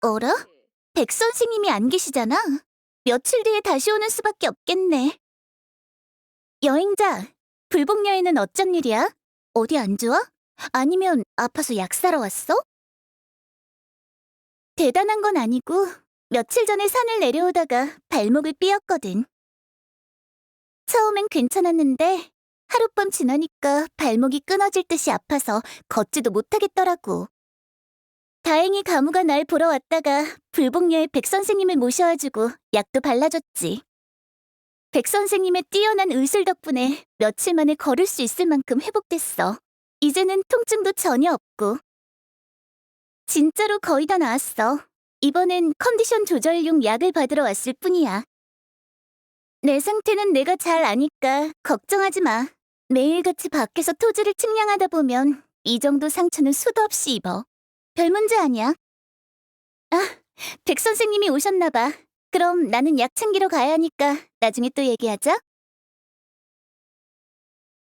어라? 백 선생님이 안 계시잖아. 며칠 뒤에 다시 오는 수밖에 없겠네. 여행자, 불복 여행은 어쩐 일이야? 어디 안 좋아? 아니면 아파서 약 사러 왔어? 대단한 건 아니고 며칠 전에 산을 내려오다가 발목을 삐었거든. 처음엔 괜찮았는데 하룻밤 지나니까 발목이 끊어질 듯이 아파서 걷지도 못하겠더라고. 다행히 가무가 날 보러 왔다가 불복녀의 백 선생님을 모셔와주고 약도 발라줬지. 백 선생님의 뛰어난 의술 덕분에 며칠 만에 걸을 수 있을 만큼 회복됐어. 이제는 통증도 전혀 없고. 진짜로 거의 다 나았어. 이번엔 컨디션 조절용 약을 받으러 왔을 뿐이야. 내 상태는 내가 잘 아니까 걱정하지 마. 매일같이 밖에서 토지를 측량하다 보면 이 정도 상처는 수도 없이 입어. 별 문제 아니야. 아, 백 선생님이 오셨나 봐. 그럼 나는 약 챙기러 가야 하니까 나중에 또 얘기하자.